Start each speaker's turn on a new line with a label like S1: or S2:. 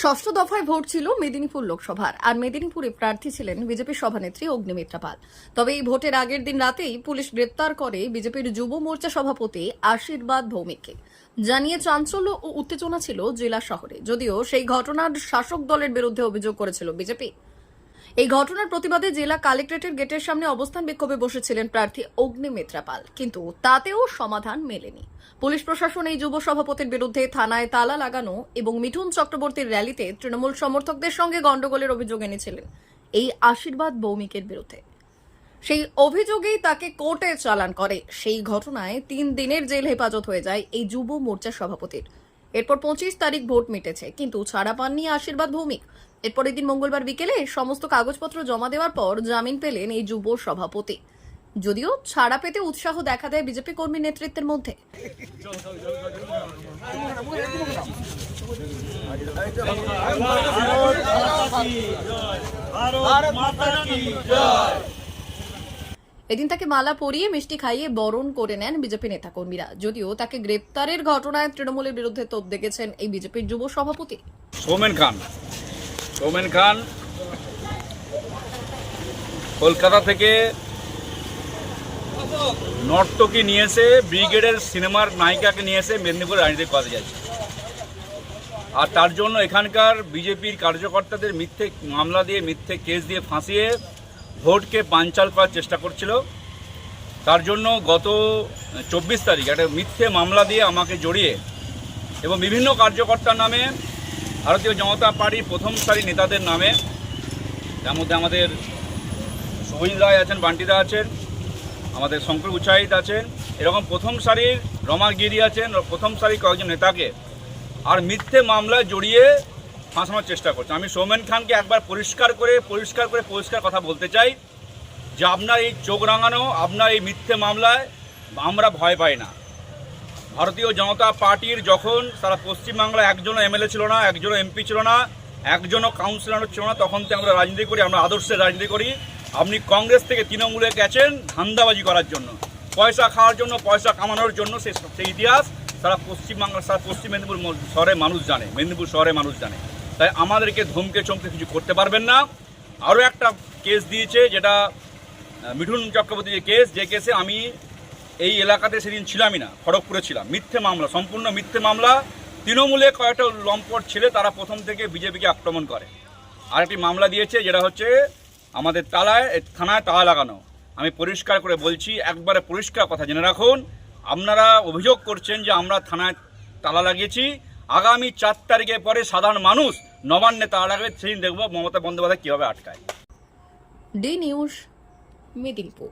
S1: ষষ্ঠ দফায় ভোট ছিল মেদিনীপুর লোকসভার, আর মেদিনীপুরে প্রার্থী ছিলেন বিজেপি সভানেত্রী অগ্নিমিত্রা পাল তবে এই ভোটের আগের দিন রাতেই পুলিশ গ্রেপ্তার করে বিজেপির যুব মোর্চা সভাপতি আশীর্বাদ ভৌমিককে। জানিয়ে চাঞ্চল্য ও উত্তেজনা ছিল জেলা শহরে, যদিও সেই ঘটনার শাসক দলের বিরুদ্ধে অভিযোগ করেছিল বিজেপি। এই ঘটনার প্রতিবাদে জেলা কালেক্টরেটের গেটের সামনে অবস্থান বিক্ষোভে বসেছিলেন প্রার্থী অগ্নিমিত্রা পাল। কিন্তু তাতেও সমাধান মেলেনি। পুলিশ প্রশাসন এই যুব সভাপতির বিরুদ্ধে থানায় তালা লাগানো এবং মিঠুন চক্রবর্তীর র্যালিতে তৃণমূল সমর্থকদের সঙ্গে গন্ডগোলের অভিযোগ এনেছিলেন এই আশীর্বাদ ভৌমিকের বিরুদ্ধে। সেই অভিযোগেই তাকে কোর্টে চালান করে। সেই ঘটনায় তিন দিনের জেল হেফাজত হয়ে যায় এই যুব মোর্চা সভাপতির। এরপর পঁচিশ তারিখ ভোট মিটেছে, কিন্তু ছাড়া পাননি আশীর্বাদ ভৌমিক। এরপরের দিন মঙ্গলবার বিকেলে সমস্ত কাগজপত্র জমা দেওয়ার পর জামিন পেলেন এই যুব সভাপতি। যদিও ছাড়া পেতে উৎসাহ দেখা দেয় বিজেপি কর্মী নেতৃত্বের মধ্যে। এদিন তাকে মালা পরিয়ে মিষ্টি খাইয়ে বরণ করে নেন বিজেপি নেতাকর্মীরা। যদিও তাকে গ্রেপ্তারের ঘটনায় তৃণমূলের বিরুদ্ধে তোপ দেখেছেন এই বিজেপির যুব সভাপতি।
S2: সৌমেন খান। সৌমেন খান, কলকাতা থেকে নর্তকী নিয়ে এসে ব্রিগেডের সিনেমার নায়িকাকে নিয়ে এসে মেদিনীপুর রাজনীতি করতে যাচ্ছে। আর তার জন্য এখানকার বিজেপির কার্যকর্তাদের মিথ্যে মামলা দিয়ে, মিথ্যে কেস দিয়ে ফাঁসিয়ে ভোটকে পাঞ্চাল করার চেষ্টা করছিল। তার জন্য গত চব্বিশ তারিখ একটা মিথ্যে মামলা দিয়ে আমাকে জড়িয়ে এবং বিভিন্ন কার্যকর্তার নামে ভারতীয় জনতা পার্টির প্রথম সারি নেতাদের নামে, তার মধ্যে আমাদের সুহিল রায় আছেন, বান্টিদা আছেন, আমাদের শঙ্কর উচ্চাহিত আছেন, এরকম প্রথম সারির রমা গিরি আছেন প্রথম সারির কয়েকজন নেতাকে আর মিথ্যে মামলায় জড়িয়ে ফাঁসানোর চেষ্টা করছে। আমি সৌমেন খানকে একবার পরিষ্কার করে পরিষ্কার করে, পরিষ্কার কথা বলতে চাই যে আপনার এই চোখ রাঙানো, আপনার এই মিথ্যে মামলায় আমরা ভয় পাই না। ভারতীয় জনতা পার্টির যখন সারা পশ্চিমবাংলায় একজনও এমএলএ ছিল না, একজনও এমপি ছিল না, একজনও কাউন্সিলর ছিল না, তখন থেকে আমরা রাজনীতি করি, আমরা আদর্শের রাজনীতি করি। আপনি কংগ্রেস থেকে তৃণমূলে গেছেন ধান্দাবাজি করার জন্য, পয়সা খাওয়ার জন্য, পয়সা কামানোর জন্য সেই সেই ইতিহাস সারা পশ্চিমবাংলা, সারা পশ্চিম মেদিনীপুর শহরে মানুষ জানে, মেদিনীপুর শহরে মানুষ জানে। তাই আমাদেরকে ধমকে চমকে কিছু করতে পারবেন না। আরও একটা কেস দিয়েছে, যেটা মিঠুন চক্রবর্তী যে কেস যে কেসে আমি এই এলাকাতে সেদিন ছিলামই না, খড়গপুরে ছিলাম। মিথ্যে মামলা, সম্পূর্ণ মিথ্যে মামলা। তৃণমূলে কয়েকটা লম্পট ছেলে তারা প্রথম থেকে বিজেপিকে আক্রমণ করে। আরেকটি মামলা দিয়েছে, যেটা হচ্ছে আমাদের তালায় থানায় তালা লাগানো। আমি পরিষ্কার করে বলছি, একবারে পরিষ্কার কথা জেনে রাখুন, আপনারা অভিযোগ করছেন যে আমরা থানায় তালা লাগিয়েছি। আগামী চার তারিখের পরে সাধারণ মানুষ নবান্নে তালা লাগাবে, সেদিন দেখব মমতা বন্দ্যোপাধ্যায় কীভাবে আটকায়।
S1: D news, Medinipur.